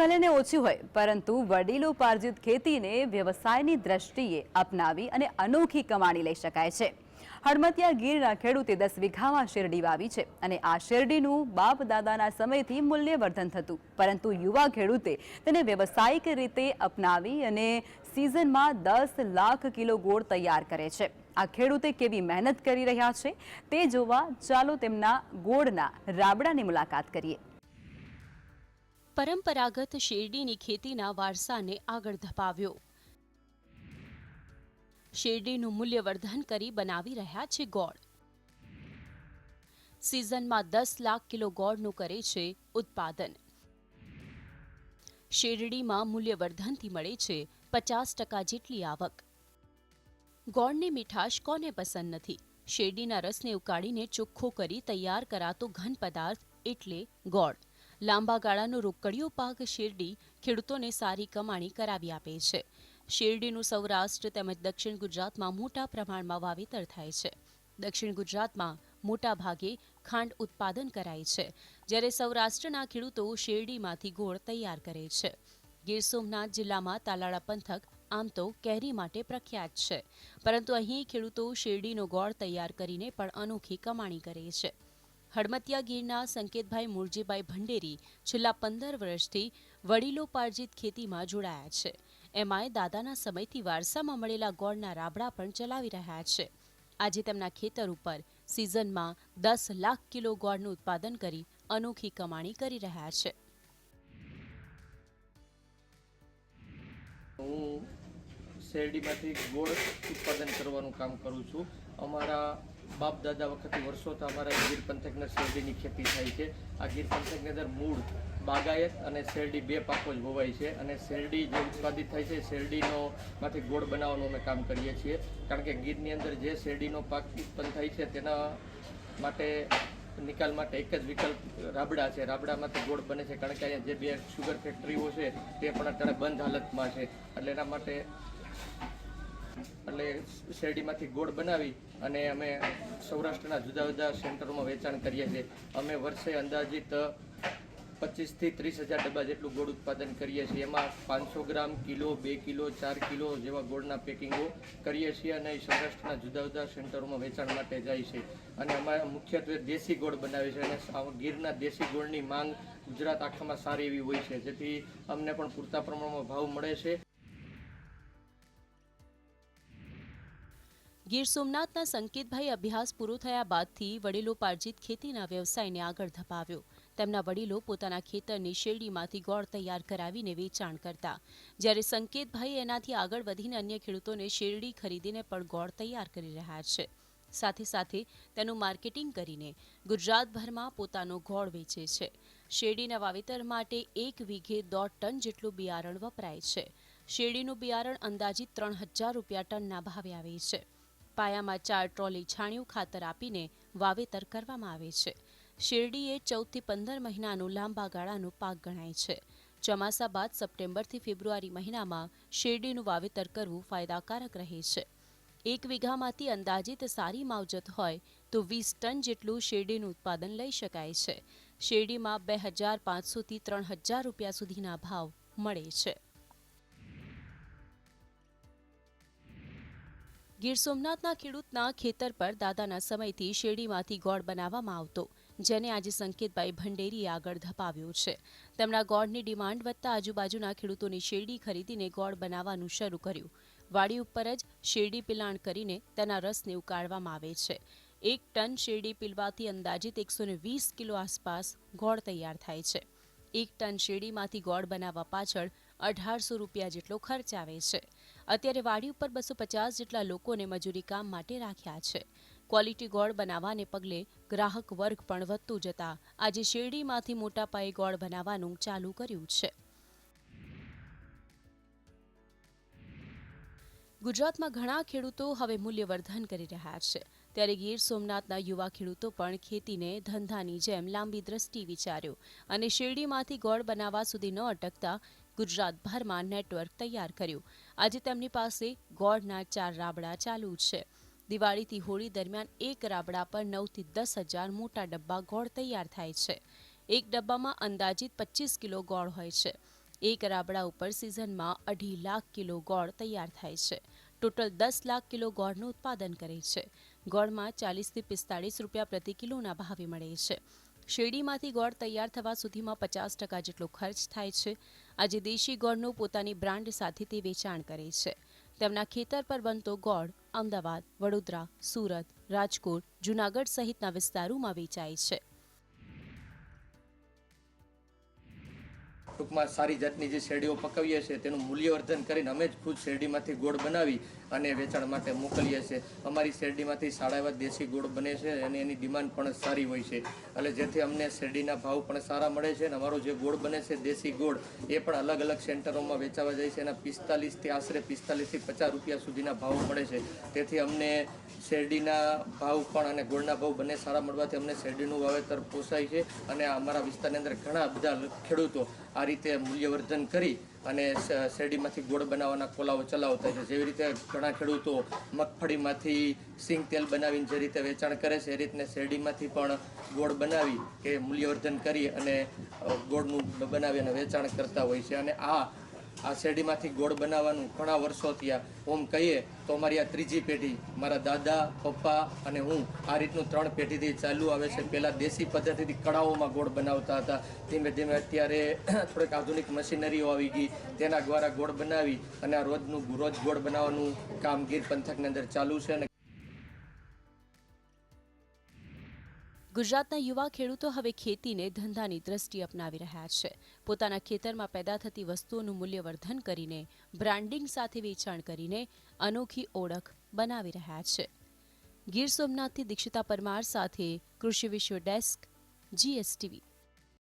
ભલે ને ઓછી હોય, પરંતુ વડીલોપાર્જિત ખેતીને વ્યવસાયની દ્રષ્ટિએ અપનાવી અને અનોખી કમાણી લઈ શકાય છે. હળમતિયા ગીરના ખેડૂતે દસ વીઘામાં શેરડી વાવી છે અને આ શેરડીનું બાપ દાદાના સમયથી મૂલ્યવર્ધન થતું. પરંતુ યુવા ખેડૂતે તેને વ્યવસાયિક રીતે અપનાવી અને સિઝનમાં દસ લાખ કિલો ગોળ તૈયાર કરે છે. આ ખેડૂતે કેવી મહેનત કરી રહ્યા છે તે જોવા ચાલો તેમના ગોળના રાબડાની મુલાકાત કરીએ. પરંપરાગત શેરડીની ખેતીના વારસાને આગળ ધપાવ્યો. શેરડીનું મૂલ્યવર્ધન કરી બનાવી રહ્યા છે ગોળ. સિઝનમાં દસ લાખ કિલો ગોળનું કરે છે ઉત્પાદન. શેરડીમાં મૂલ્યવર્ધનથી મળે છે પચાસ ટકા જેટલી આવક. ગોળની મીઠાશ કોને પસંદ નથી? શેરડીના રસને ઉકાળીને ચોખ્ખો કરી તૈયાર કરાતો ઘન પદાર્થ એટલે ગોળ. લાંબા ગાળાનો રોકડિયો પાક શેરડી ખેડૂતોને સારી કમાણી કરાવી આપે છે. શેરડીનું સૌરાષ્ટ્ર તેમજ દક્ષિણ ગુજરાતમાં મોટા પ્રમાણમાં વાવેતર થાય છે. દક્ષિણ ગુજરાતમાં મોટા ભાગે ખાંડ ઉત્પાદન કરાય છે. જ્યારે સૌરાષ્ટ્રના ખેડૂતો શેરડીમાંથી ગોળ તૈયાર કરે છે. ગીર સોમનાથ જિલ્લામાં તાલાળા પંથક, આમ તો કેરી માટે પ્રખ્યાત છે. પરંતુ અહીં ખેડૂતો શેરડીનો ગોળ તૈયાર કરીને પણ અનોખી કમાણી કરે છે. હડમતિયા ગીરના સંકેતભાઈ મૂળજીભાઈ ભંડેરી છેલ્લા પંદર વર્ષથી વડીલોપાર્જિત ખેતીમાં જોડાયા છે. એમાંય દાદાના સમયથી વારસામાં મળેલા ગોળના રાબડા પણ ચલાવી રહ્યા છે. આજે તેમના ખેતર ઉપર સિઝનમાં દસ લાખ કિલો ગોળનું ઉત્પાદન કરી અનોખી કમાણી કરી રહ્યા છે. શેરડીમાંથી ગોળ ઉત્પાદન કરવાનું કામ કરું છું. અમારા બાપ દાદા વખતથી વર્ષોથી અમારા ગીર પંથકના શેરડીની ખેતી થાય છે. આ ગીર પંથકની અંદર મૂળ બાગાયત અને શેરડી બે પાકો જ હોવાય છે અને શેરડી જે ઉત્પાદિત થાય છે, શેરડીનો માંથી ગોળ બનાવવાનું અમે કામ કરીએ છીએ. કારણ કે ગીરની અંદર જે શેરડીનો પાક ઉત્પન્ન થાય છે, તેના માટે નિકાલ માટે એક જ વિકલ્પ રાબડા છે. રાબડામાંથી ગોળ બને છે. કારણ કે અહીંયા જે બે શુગર ફેક્ટરીઓ છે, તે પણ અત્યારે બંધ હાલતમાં છે. એટલે એના માટે એટલે શેરડીમાંથી ગોળ બનાવી અને અમે સૌરાષ્ટ્રના જુદા જુદા સેન્ટરોમાં વેચાણ કરીએ છીએ. અમે વર્ષે અંદાજિત પચીસથી ત્રીસ હજાર ડબ્બા જેટલું ગોળ ઉત્પાદન કરીએ છીએ. એમાં પાંચસો ગ્રામ કિલો, બે કિલો, ચાર કિલો જેવા ગોળના પેકિંગો કરીએ છીએ અને સૌરાષ્ટ્રના જુદા જુદા સેન્ટરોમાં વેચાણ માટે જાય છે. અને અમારા મુખ્યત્વે દેશી ગોળ બનાવે છે અને ગીરના દેશી ગોળની માંગ ગુજરાત આખામાં સારી એવી હોય છે. જેથી અમને પણ પૂરતા પ્રમાણમાં ભાવ મળે છે. ગીર સોમનાથના સંકેતભાઈ અભ્યાસ પૂરો થયા બાદથી વડીલો પાર્જિત ખેતીના વ્યવસાયને આગળ ધપાવ્યો. તેમના વડીલો પોતાના ખેતરની શેરડીમાંથી ગોળ તૈયાર કરાવીને વેચાણ કરતા. જ્યારે સંકેતભાઈ એનાથી આગળ વધીને અન્ય ખેડૂતોને શેરડી ખરીદીને પણ ગોળ તૈયાર કરી રહ્યા છે. સાથે સાથે તેનું માર્કેટિંગ કરીને ગુજરાતભરમાં પોતાનો ગોળ વેચે છે. શેરડીના વાવેતર માટે એક વીઘે દોઢ ટન જેટલું બિયારણ વપરાય છે. શેરડીનું બિયારણ અંદાજિત ત્રણ હજાર રૂપિયા ટનના ભાવે આવે છે. પાયામાં ચાર ટ્રોલી છાણિયું ખાતર આપીને વાવેતર કરવામાં આવે છે. શેરડી એ ચૌદથી પંદર મહિનાનું લાંબા ગાળાનું પાક ગણાય છે. ચોમાસા બાદ સપ્ટેમ્બરથી ફેબ્રુઆરી મહિનામાં શેરડીનું વાવેતર કરવું ફાયદાકારક રહે છે. એક વીઘામાંથી અંદાજિત સારી માવજત હોય તો વીસ ટન જેટલું શેરડીનું ઉત્પાદન લઈ શકાય છે. શેરડીમાં બે હજાર પાંચસોથી ત્રણ હજાર રૂપિયા સુધીના ભાવ મળે છે. ગીર સોમનાથના ખેડૂતના ખેતર પર દાદાના સમયથી શેરડીમાંથી ગોળ બનાવવામાં આવતો, જેને આજે સંકેતભાઈ ભંડેરીએ આગળ ધપાવ્યો છે. તેમના ગોળની ડિમાન્ડ વધતા આજુબાજુના ખેડૂતોની શેરડી ખરીદીને ગોળ બનાવવાનું શરૂ કર્યું. વાડી ઉપર જ શેરડી પિલાણ કરીને તેના રસને ઉકાળવામાં આવે છે. એક ટન શેરડી પીલવાથી અંદાજિત એકસો વીસ કિલો આસપાસ ગોળ તૈયાર થાય છે. એક ટન શેરડીમાંથી ગોળ બનાવવા પાછળ અઢારસો રૂપિયા જેટલો ખર્ચ આવે છે. અત્યારે વાડી ઉપર બસો પચાસ જેટલા લોકોને મજૂરી કામ માટે રાખ્યા છે. ક્વોલિટી ગોળ બનાવવાને પગલે ગ્રાહક વર્ગ પણ વધતું જતા આજે શેરડીમાંથી મોટા પાયે ગોળ બનાવવાનું ચાલુ કર્યું છે. ગુજરાતમાં ઘણા ખેડૂતો હવે મૂલ્યવર્ધન કરી રહ્યા છે. ત્યારે ગીર સોમનાથના યુવા ખેડૂતો પણ ખેતીને ધંધાની જેમ લાંબી દ્રષ્ટિ વિચાર્યો અને શેરડીમાંથી ગોળ બનાવવા સુધી ન અટકતા ગુજરાતભરમાં નેટવર્ક તૈયાર કર્યું. આજે તેમની પાસે ગોળના ચાર રાબડા ચાલુ છે. દિવાળીથી હોળી દરમિયાન એક રાબડા પર નવથી દસ હજાર મોટા ડબ્બા ગોળ તૈયાર થાય છે. એક ડબ્બામાં અંદાજિત પચીસ કિલો ગોળ હોય છે. એક રાબડા ઉપર સિઝનમાં અઢી લાખ કિલો ગોળ તૈયાર થાય છે. ટોટલ દસ લાખ કિલો ગોળનું ઉત્પાદન કરે છે. ગોળમાં ચાલીસથી પિસ્તાળીસ રૂપિયા પ્રતિ કિલોના ભાવે મળે છે. શેરડીમાંથી ગોળ તૈયાર થવા સુધીમાં પચાસ ટકા જેટલો ખર્ચ થાય છે. આજે દેશી ગોળનું પોતાની બ્રાન્ડ સાથે તે વેચાણ કરે છે. તેમના ખેતર પર બનતો ગોળ અમદાવાદ, વડોદરા, સુરત, રાજકોટ, જૂનાગઢ સહિતના વિસ્તારોમાં વેચાય છે. ટૂંકમાં સારી જાતની જે શેરડીઓ પકવીએ છીએ તેનું મૂલ્યવર્ધન કરીને અમે જ ખુદ શેરડીમાંથી ગોળ બનાવી અને વેચાણ માટે મોકલીએ છીએ. અમારી શેરડીમાંથી સારા એવા દેશી ગોળ બને છે અને એની ડિમાન્ડ પણ સારી હોય છે. એટલે જેથી અમને શેરડીના ભાવ પણ સારા મળે છે અને અમારો જે ગોળ બને છે, દેશી ગોળ, એ પણ અલગ અલગ સેન્ટરોમાં વેચાવા જાય છે એના પિસ્તાલીસથી આશરે પિસ્તાલીસથી પચાસ રૂપિયા સુધીના ભાવ મળે છે. તેથી અમને શેરડીના ભાવ પણ અને ગોળના ભાવ બંને સારા મળવાથી અમને શેરડીનું વાવેતર પોસાય છે અને અમારા વિસ્તારની અંદર ઘણા બધા ખેડૂતો આ રીતે મૂલ્યવર્ધન કરી અને શેરડીમાંથી ગોળ બનાવવાના કોલાઓ ચલાવતા છે. જેવી રીતે ઘણા ખેડૂતો મગફળીમાંથી સિંગ તેલ બનાવીને જે રીતે વેચાણ કરે છે, એ રીતને શેરડીમાંથી પણ ગોળ બનાવી કે મૂલ્યવર્ધન કરી અને ગોળનું બનાવી અને વેચાણ કરતા હોય છે. અને આ આ શેરડીમાંથી ગોળ બનાવવાનું ઘણા વર્ષો થયા. ઓમ કહીએ તો અમારી આ ત્રીજી પેઢી, મારા દાદા, પપ્પા અને હું આ રીતનું ત્રણ પેઢીથી ચાલુ આવે છે. પહેલાં દેશી પદ્ધતિથી કળાઓમાં ગોળ બનાવતા હતા. ધીમે ધીમે અત્યારે થોડીક આધુનિક મશીનરીઓ આવી ગઈ. તેના દ્વારા ગોળ બનાવી અને આ રોજનું રોજ ગોળ બનાવવાનું કામગીર પંથકની અંદર ચાલુ છે અને ગુજરાતના યુવા ખેડૂતો હવે ખેતીને ધંધાની દ્રષ્ટિ અપનાવી રહ્યા છે. પોતાના ખેતરમાં પેદા થતી વસ્તુઓનું મૂલ્યવર્ધન કરીને, બ્રાન્ડિંગ સાથે વેચાણ કરીને અનોખી ઓળખ બનાવી રહ્યા છે. ગીર સોમનાથથી દીક્ષિતા પરમાર સાથે કૃષિ વિશ્વ ડેસ્ક, જીએસટીવી.